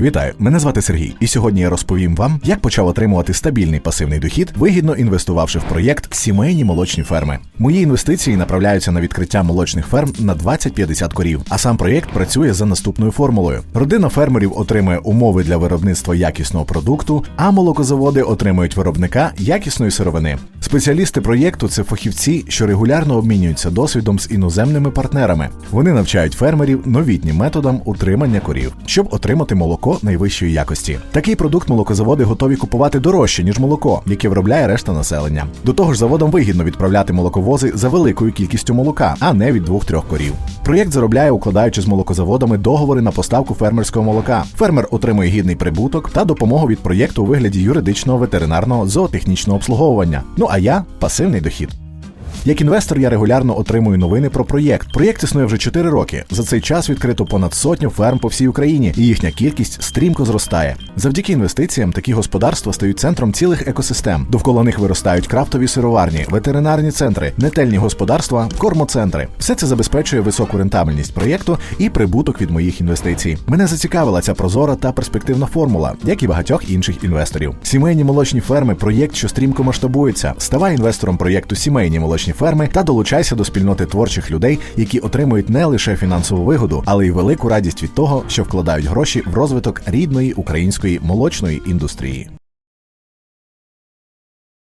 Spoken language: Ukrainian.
Вітаю, мене звати Сергій, і сьогодні я розповім вам, як почав отримувати стабільний пасивний дохід, вигідно інвестувавши в проєкт сімейні молочні ферми. Мої інвестиції направляються на відкриття молочних ферм на 20-50 корів. А сам проєкт працює за наступною формулою: родина фермерів отримує умови для виробництва якісного продукту, а молокозаводи отримують виробника якісної сировини. Спеціалісти проєкту це фахівці, що регулярно обмінюються досвідом з іноземними партнерами. Вони навчають фермерів новітнім методам утримання корів, щоб отримати молоко найвищої якості. Такий продукт молокозаводи готові купувати дорожче ніж молоко, яке виробляє решта населення. До того ж, заводам вигідно відправляти молоковози за великою кількістю молока, а не від двох-трьох корів. Проєкт заробляє, укладаючи з молокозаводами договори на поставку фермерського молока. Фермер отримує гідний прибуток та допомогу від проєкту у вигляді юридичного ветеринарного зоотехнічного обслуговування. Ну а я пасивний дохід. Як інвестор я регулярно отримую новини про проєкт. Проєкт існує вже 4 роки. За цей час відкрито понад сотню ферм по всій Україні, і їхня кількість стрімко зростає. Завдяки інвестиціям такі господарства стають центром цілих екосистем. Довкола них виростають крафтові сироварні, ветеринарні центри, нетельні господарства, кормоцентри. Все це забезпечує високу рентабельність проєкту і прибуток від моїх інвестицій. Мене зацікавила ця прозора та перспективна формула, як і багатьох інших інвесторів. Сімейні молочні ферми проєкт, що стрімко масштабується. Ставай інвестором проєкту Сімейні молочні ферми та долучайся до спільноти творчих людей, які отримують не лише фінансову вигоду, але й велику радість від того, що вкладають гроші в розвиток рідної української молочної індустрії.